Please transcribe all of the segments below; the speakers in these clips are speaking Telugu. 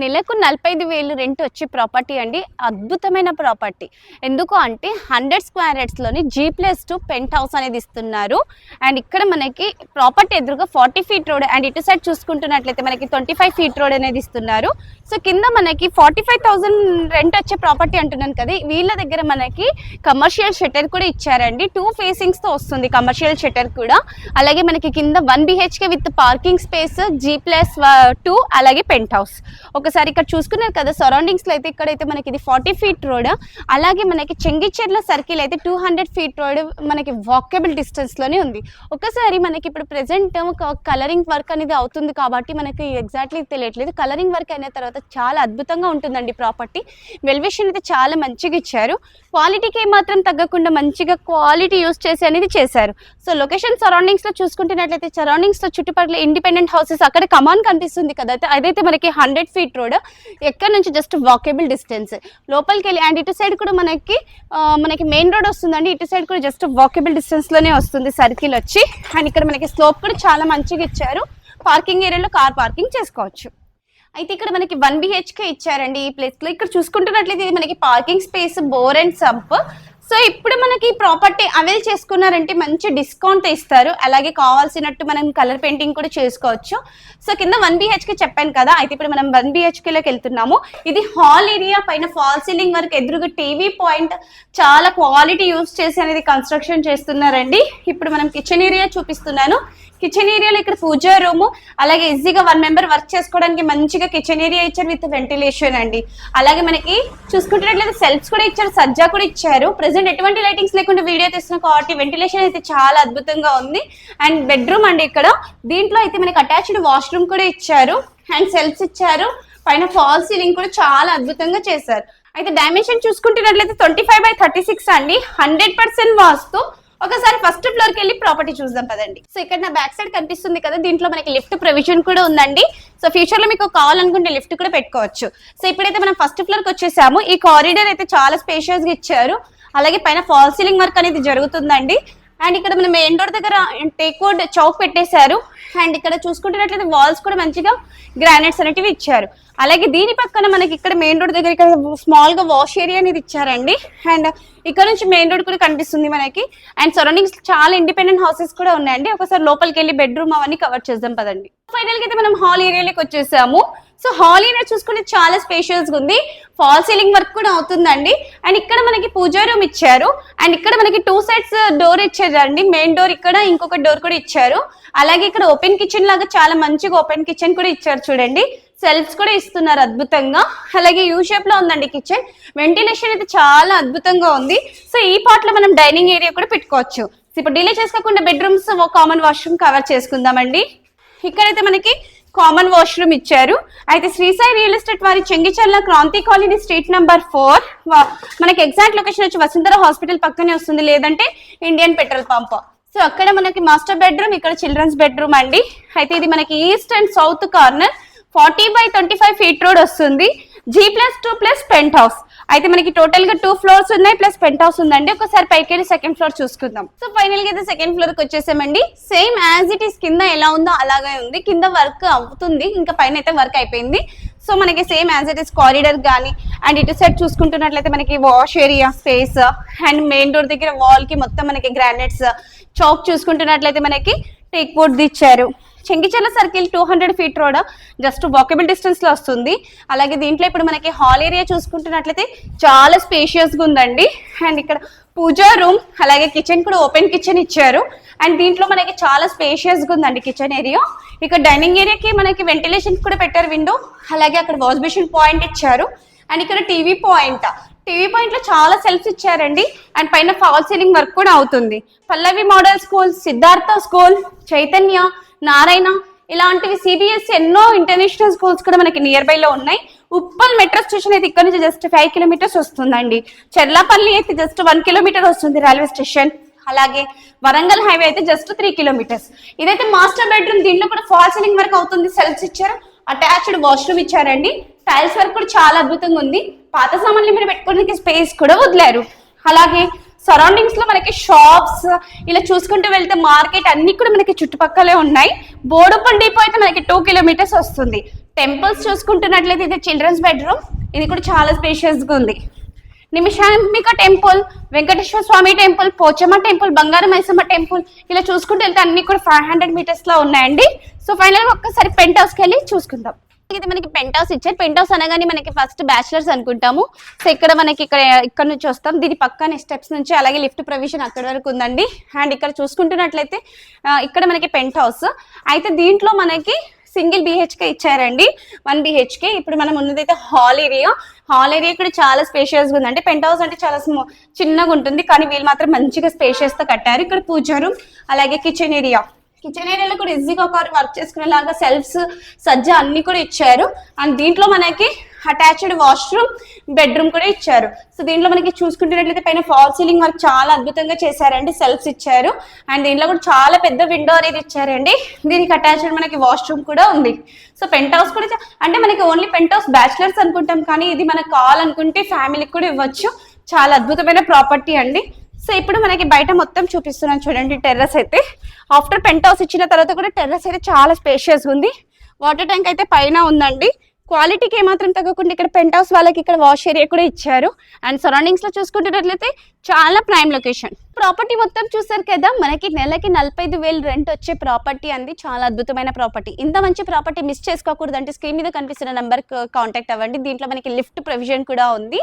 నెలకు నలభై ఐదు వేలు రెంట్ వచ్చే ప్రాపర్టీ అండి. అద్భుతమైన ప్రాపర్టీ. ఎందుకు అంటే హండ్రెడ్ స్క్వేర్ యార్డ్స్లోని G plus two penthouse అనేది ఇస్తున్నారు. అండ్ ఇక్కడ మనకి ప్రాపర్టీ ఎదురుగా ఫార్టీ ఫీట్ రోడ్ అండ్ ఇటు సైడ్ చూసుకుంటున్నట్లయితే మనకి ట్వంటీ ఫైవ్ ఫీట్ రోడ్ అనేది ఇస్తున్నారు. సో కింద మనకి ఫార్టీ ఫైవ్ థౌసండ్ రెంట్ వచ్చే ప్రాపర్టీ అంటున్నాను కదా వీళ్ళ దగ్గర మనకి కమర్షియల్ షట్టర్ కూడా ఇచ్చారండి. టూ ఫేసింగ్స్తో వస్తుంది కమర్షియల్ షెటర్ కూడా. అలాగే మనకి కింద one BHK with parking space G plus two అలాగే పెంట్ హౌస్. ఒకసారి ఇక్కడ చూసుకున్నారు కదా సరౌండింగ్స్లో అయితే ఇక్కడైతే మనకి ఇది ఫార్టీ ఫీట్ రోడ్ అలాగే మనకి చెంగిచెర్ల సర్కిల్ అయితే టూ హండ్రెడ్ ఫీట్ రోడ్ మనకి వాకబుల్ డిస్టెన్స్లోనే ఉంది. ఒకసారి మనకి ఇప్పుడు ప్రెసెంట్ కలరింగ్ వర్క్ అనేది అవుతుంది కాబట్టి మనకి ఎగ్జాక్ట్లీ తెలియట్లేదు. కలరింగ్ వర్క్ అయిన తర్వాత చాలా అద్భుతంగా ఉంటుందండి ప్రాపర్టీ వెల్వేషన్ అయితే చాలా మంచిగా ఇచ్చారు. క్వాలిటీకి ఏమాత్రం తగ్గకుండా మంచిగా క్వాలిటీ యూస్ చేసి అనేది చేశారు. సో లొకేషన్ సరౌండింగ్స్లో చూసుకుంటున్నట్లయితే సరౌండింగ్స్లో చుట్టుపక్కల ఇండిపెండెంట్ హౌసెస్ అక్కడ కమాన్ కనిపిస్తుంది కదా అదైతే మనకి హండ్రెడ్ ఫీట్ రోడ్ ఎక్కడ నుంచి జస్ట్ వాకేబుల్ డిస్టెన్స్ లోపలికి వెళ్ళి అండ్ ఇటు సైడ్ కూడా మనకి మనకి మెయిన్ రోడ్ వస్తుందండి. ఇటు సైడ్ కూడా జస్ట్ వాకేబుల్ డిస్టెన్స్లోనే వస్తుంది సర్కిల్ వచ్చి. అండ్ ఇక్కడ మనకి స్లోప్ కూడా చాలా మంచిగా ఇచ్చారు. పార్కింగ్ ఏరియాలో కార్ పార్కింగ్ చేసుకోవచ్చు. అయితే ఇక్కడ మనకి వన్ బిహెచ్కే ఇచ్చారండి ఈ ప్లేస్లో. ఇక్కడ చూసుకుంటున్నట్లయితే ఇది మనకి parking space bore and sump so ఇప్పుడు మనకి ప్రాపర్టీ అవైల్ చేసుకున్నారంటే మంచి డిస్కౌంట్ ఇస్తారు. అలాగే కావాల్సినట్టు మనం కలర్ పెయింటింగ్ కూడా చేసుకోవచ్చు. సో కింద వన్ బిహెచ్కే చెప్పాను కదా అయితే ఇప్పుడు మనం వన్ బిహెచ్కేలోకి వెళ్తున్నాము. ఇది హాల్ ఏరియా పైన ఫాల్ సీలింగ్ వరకు ఎదురుగా టీవీ పాయింట్ చాలా క్వాలిటీ యూస్ చేసి అనేది కన్స్ట్రక్షన్ చేస్తున్నారండి. ఇప్పుడు మనం కిచెన్ ఏరియా చూపిస్తున్నాను. కిచెన్ ఏరియాలో ఇక్కడ పూజా రూమ్ అలాగే ఈజీగా వన్ మెంబర్ వర్క్ చేసుకోవడానికి మంచిగా కిచెన్ ఏరియా ఇచ్చారు విత్ వెంటిలేషన్ అండి. అలాగే మనకి చూసుకుంటున్నట్లయితే సెల్ఫ్స్ కూడా ఇచ్చారు సజ్జా కూడా ఇచ్చారు. ప్రెసెంట్ ఎటువంటి లైటింగ్స్ లేకుండా వీడియో తీస్తున్నాం కాబట్టి వెంటిలేషన్ అయితే చాలా అద్భుతంగా ఉంది. అండ్ బెడ్రూమ్ అండి ఇక్కడ. దీంట్లో అయితే మనకి అటాచ్డ్ వాష్రూమ్ కూడా ఇచ్చారు. అండ్ సెల్ఫ్స్ ఇచ్చారు. పైన ఫాల్ సీలింగ్ కూడా చాలా అద్భుతంగా చేశారు. అయితే dimension చూసుకుంటున్నట్లయితే twenty five by thirty six అండి. Hundred percent vastu. ఒకసారి ఫస్ట్ ఫ్లోర్కి వెళ్ళి ప్రాపర్టీ చూద్దాం పదండి. సో ఇక్కడ నా బ్యాక్ సైడ్ కనిపిస్తుంది కదా దీంట్లో మనకి లిఫ్ట్ ప్రొవిజన్ కూడా ఉందండి. సో ఫ్యూచర్లో మీకు కావాలనుకుంటే లిఫ్ట్ కూడా పెట్టుకోవచ్చు. సో ఇప్పుడైతే మనం ఫస్ట్ ఫ్లోర్కి వచ్చేసాము. ఈ కారిడార్ అయితే చాలా స్పేషియస్గా ఇచ్చారు. అలాగే పైన ఫాల్ సీలింగ్ వర్క్ అనేది జరుగుతుందండి. అండ్ ఇక్కడ మనం మెయిన్ రోడ్ దగ్గర టేక్ చౌక్ పెట్టేశారు. అండ్ ఇక్కడ చూసుకుంటున్నట్లయితే వాల్స్ కూడా మంచిగా గ్రానైట్స్ అనేటివి ఇచ్చారు. అలాగే దీని పక్కన మనకి ఇక్కడ మెయిన్ రోడ్ దగ్గర ఇక్కడ స్మాల్గా వాష్ ఏరియా అనేది ఇచ్చారండి. అండ్ ఇక్కడ నుంచి మెయిన్ రోడ్ కూడా కనిపిస్తుంది మనకి. అండ్ సరౌండింగ్స్ చాలా ఇండిపెండెంట్ హౌసెస్ కూడా ఉన్నాయండి. ఒకసారి లోపలికి వెళ్ళి బెడ్రూమ్ అవన్నీ కవర్ చేద్దాం పదండి. ఫైనల్గా అయితే మనం హాల్ ఏరియాలోకి వచ్చేసాము. సో హాల్ ఏరియా చూసుకుంటే చాలా స్పేషియస్గా ఉంది. ఫాల్ సీలింగ్ వర్క్ కూడా అవుతుందండి. అండ్ ఇక్కడ మనకి పూజా రూమ్ ఇచ్చారు. అండ్ ఇక్కడ మనకి టూ సైడ్స్ డోర్ ఇచ్చారండి. మెయిన్ డోర్ ఇక్కడ ఇంకొక డోర్ కూడా ఇచ్చారు. అలాగే ఇక్కడ ఓపెన్ కిచెన్ లాగా చాలా మంచిగా ఓపెన్ కిచెన్ కూడా ఇచ్చారు చూడండి. సెల్ఫ్స్ కూడా ఇస్తున్నారు అద్భుతంగా. అలాగే యూ షేప్లో ఉందండి కిచెన్. వెంటిలేషన్ అయితే చాలా అద్భుతంగా ఉంది. సో ఈ పార్ట్లో మనం డైనింగ్ ఏరియా కూడా పెట్టుకోవచ్చు. సో ఇప్పుడు డిలే చేసుకోకుండా బెడ్రూమ్స్ కామన్ వాష్రూమ్ కవర్ చేసుకుందామండి. ఇక్కడైతే మనకి కామన్ వాష్రూమ్ ఇచ్చారు. అయితే శ్రీసాయి రియల్ ఎస్టేట్ వారి Chengicherla Kranthi colony street number four. మనకి ఎగ్జాక్ట్ లొకేషన్ వచ్చి వసుంధర హాస్పిటల్ పక్కనే వస్తుంది. లేదంటే ఇండియన్ పెట్రోల్ పంప్. సో అక్కడ మనకి మాస్టర్ బెడ్రూమ్ ఇక్కడ చిల్డ్రన్స్ బెడ్రూమ్ అండి. అయితే ఇది మనకి east and south corner. Forty by twenty five feet road వస్తుంది. G plus two plus penthouse అయితే మనకి టోటల్గా టూ ఫ్లోర్స్ ఉన్నాయి ప్లస్ పెంట్ హౌస్ ఉందండి. ఒకసారి పైకి వెళ్ళి సెకండ్ ఫ్లోర్ చూసుకుందాం. సో ఫైనల్గా అయితే సెకండ్ ఫ్లోర్కి వచ్చేసామండి. సేమ్ యాజ్ ఇట్ ఈస్ కింద ఎలా ఉందో అలాగే ఉంది. కింద వర్క్ అవుతుంది. ఇంకా పైన అయితే వర్క్ అయిపోయింది. సో మనకి same as it is corridor కానీ అండ్ ఇటు సైడ్ చూసుకుంటున్నట్లయితే మనకి wash area space and main door దగ్గర వాల్కి మొత్తం మనకి గ్రానైట్స్ చౌక్ చూసుకుంటున్నట్లయితే మనకి టేక్ వుడ్ ఇచ్చారు. Chengicherla circle two hundred feet road just walkable డిస్టెన్స్లో వస్తుంది. అలాగే దీంట్లో ఇప్పుడు మనకి హాల్ ఏరియా చూసుకుంటున్నట్లయితే చాలా స్పేషియస్గా ఉందండి. అండ్ ఇక్కడ పూజా రూమ్ అలాగే కిచెన్ కూడా ఓపెన్ కిచెన్ ఇచ్చారు. అండ్ దీంట్లో మనకి చాలా స్పేషియస్గా ఉందండి కిచెన్ ఏరియా ఇక్కడ డైనింగ్ ఏరియాకి మనకి వెంటిలేషన్ కూడా పెట్టారు విండో అలాగే అక్కడ వాష్ బేసిన్ పాయింట్ ఇచ్చారు. అండ్ ఇక్కడ టీవీ పాయింట్ టీవీ పాయింట్లో చాలా సెల్ఫ్స్ ఇచ్చారండి. అండ్ పైన ఫాల్ సీలింగ్ వర్క్ కూడా అవుతుంది. Pallavi model school Siddhartha school Chaitanya Narayana ఇలాంటివి సిబిఎస్ ఎన్నో ఇంటర్నేషనల్ స్కూల్స్ కూడా మనకి నియర్ బై లో ఉన్నాయి. ఉప్పల్ మెట్రో స్టేషన్ అయితే ఇక్కడ నుంచి జస్ట్ ఫైవ్ కిలోమీటర్స్ వస్తుందండి. చెర్లాపల్లి అయితే జస్ట్ వన్ కిలోమీటర్ వస్తుంది రైల్వే స్టేషన్ అలాగే వరంగల్ హైవే అయితే జస్ట్ త్రీ కిలోమీటర్స్ ఇదైతే మాస్టర్ బెడ్రూమ్ దీంట్లో కూడా ఫాల్ సీలింగ్ వర్క్ అవుతుంది సెల్స్ ఇచ్చారు. అటాచ్డ్ వాష్రూమ్ ఇచ్చారండి. టైల్స్ వర్క్ కూడా చాలా అద్భుతంగా ఉంది. పాత సామాన్లు మీరు పెట్టుకోవడానికి స్పేస్ కూడా వదిలారు. అలాగే సరౌండింగ్స్లో మనకి షాప్స్ ఇలా చూసుకుంటూ వెళ్తే మార్కెట్ అన్ని కూడా మనకి చుట్టుపక్కలే ఉన్నాయి. బోడుపల్ డిపో అయితే మనకి టూ కిలోమీటర్స్ వస్తుంది. టెంపుల్స్ చూసుకుంటున్నట్లయితే ఇది చిల్డ్రన్స్ బెడ్రూమ్ ఇది కూడా చాలా స్పేషియస్గా గా ఉంది. Nimishambika temple Venkateswara Swamy temple Pochamma temple Bangaram Maisamma temple ఇలా చూసుకుంటూ వెళ్తే అన్ని కూడా ఫైవ్ హండ్రెడ్ మీటర్స్లో ఉన్నాయండి. సో ఫైనల్ ఒక్కసారి పెంట్ హౌస్కి వెళ్ళి చూసుకుందాం. మనకి పెంట్ హౌస్ ఇచ్చారు. పెంట్ హౌస్ అనగానే మనకి ఫస్ట్ బ్యాచిలర్స్ అనుకుంటాము. సో ఇక్కడ మనకి ఇక్కడ ఇక్కడ నుంచి వస్తాం. దీని పక్కన స్టెప్స్ నుంచి అలాగే లిఫ్ట్ ప్రొవిజన్ అక్కడ వరకు ఉందండి. అండ్ ఇక్కడ చూసుకుంటున్నట్లయితే ఇక్కడ మనకి పెంట్ హౌస్ అయితే దీంట్లో మనకి సింగిల్ బిహెచ్కే ఇచ్చారండి. వన్ బిహెచ్కే ఇప్పుడు మనం ఉన్నదైతే హాల్ ఏరియా హాల్ ఏరియా ఇక్కడ చాలా స్పేషియస్గా ఉంది అంటే పెంట్ హౌస్ అంటే చాలా చిన్నగా ఉంటుంది. కానీ వీళ్ళు మాత్రం మంచిగా స్పేషియస్తో కట్టారు. ఇక్కడ పూజ రూమ్ అలాగే కిచెన్ ఏరియా కిచెన్ ఏరియాలో కూడా ఈజీగా ఒక వర్క్ చేసుకునేలాగా సెల్ఫ్స్ సజ్జ అన్ని కూడా ఇచ్చారు. అండ్ దీంట్లో మనకి అటాచ్డ్ వాష్రూమ్ బెడ్రూమ్ కూడా ఇచ్చారు. సో దీంట్లో మనకి చూసుకుంటున్నట్లయితే పైన ఫాల్ సీలింగ్ వర్క్ చాలా అద్భుతంగా చేశారండి సెల్ఫ్స్ ఇచ్చారు. అండ్ దీంట్లో కూడా చాలా పెద్ద విండో అనేది ఇచ్చారండి. దీనికి అటాచ్డ్ మనకి వాష్రూమ్ కూడా ఉంది. సో పెంట్ హౌస్ కూడా అంటే మనకి ఓన్లీ పెంట్ హౌస్ బ్యాచిలర్స్ అనుకుంటాం కానీ ఇది మనకు కావాలనుకుంటే ఫ్యామిలీకి కూడా ఇవ్వచ్చు. చాలా అద్భుతమైన ప్రాపర్టీ అండి. సో ఇప్పుడు మనకి బయట మొత్తం చూపిస్తున్నాను చూడండి టెర్రస్ అయితే. ఆఫ్టర్ పెంట్ హౌస్ ఇచ్చిన తర్వాత కూడా టెర్రస్ అయితే చాలా స్పేషియస్గా ఉంది. వాటర్ ట్యాంక్ అయితే పైన ఉందండి. క్వాలిటీకి ఏమాత్రం తగ్గకుండా ఇక్కడ పెంట్ హౌస్ వాళ్ళకి ఇక్కడ వాష్ ఏరియా కూడా ఇచ్చారు. అండ్ సరౌండింగ్స్లో చూసుకుంటున్నట్లయితే చాలా ప్రైమ్ లొకేషన్ ప్రాపర్టీ మొత్తం చూసారు కదా మనకి నెలకి నలభై ఐదు వేలు రెంట్ వచ్చే ప్రాపర్టీ అంది చాలా అద్భుతమైన ప్రాపర్టీ. ఇంత మంచి ప్రాపర్టీ మిస్ చేసుకోకూడదు అంటే స్క్రీన్ మీద కనిపిస్తున్న నెంబర్ కాంటాక్ట్ అవ్వండి. దీంట్లో మనకి లిఫ్ట్ ప్రొవిజన్ కూడా ఉంది.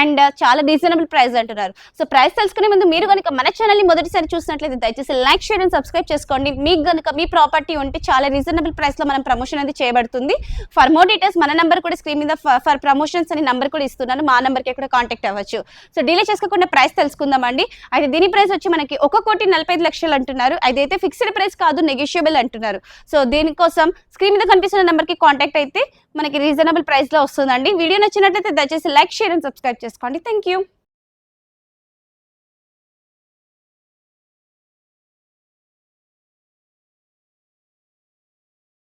అండ్ uh, చాలా రీజనబుల్ ప్రైస్ అంటున్నారు. సో ప్రైస్ తెలుసుకునే ముందు మీరు కనుక మన ఛానల్ని మొదటిసారి చూసినట్లయితే దయచేసి లైక్ షేర్ అండ్ సబ్స్క్రైబ్ చేసుకోండి. మీకు కనుక మీ ప్రాపర్టీ ఉంటే చాలా రీజనబుల్ ప్రైస్లో మనం ప్రమోషన్ అనేది చేయబడుతుంది. ఫర్ మోర్ డీటెయిల్స్ మన నెంబర్ కూడా స్క్రీన్ మీద ఫర్ ప్రమోషన్స్ అని నెంబర్ కూడా ఇస్తున్నాను. మా నెంబర్కి కూడా కాంటాక్ట్ అవ్వచ్చు. సో డీలే చేసుకోకుండా ప్రైస్ తెలుసుకుందామండి. అయితే దీని ప్రైస్ వచ్చి మనకి ఒక కోటి నలభై ఐదు లక్షలు అంటున్నారు. అదైతే ఫిక్స్డ్ ప్రైస్ కాదు నెగోషియబుల్ అంటున్నారు. సో దీనికోసం స్క్రీన్ మీద కనిపిస్తున్న నెంబర్కి కాంటాక్ట్ అయితే మనకి రీజనబుల్ ప్రైస్లో వస్తుందండి. వీడియో నచ్చినట్లయితే దయచేసి లైక్ షేర్ అండ్ సబ్స్క్రైబ్ చేసుకోండి. Thank you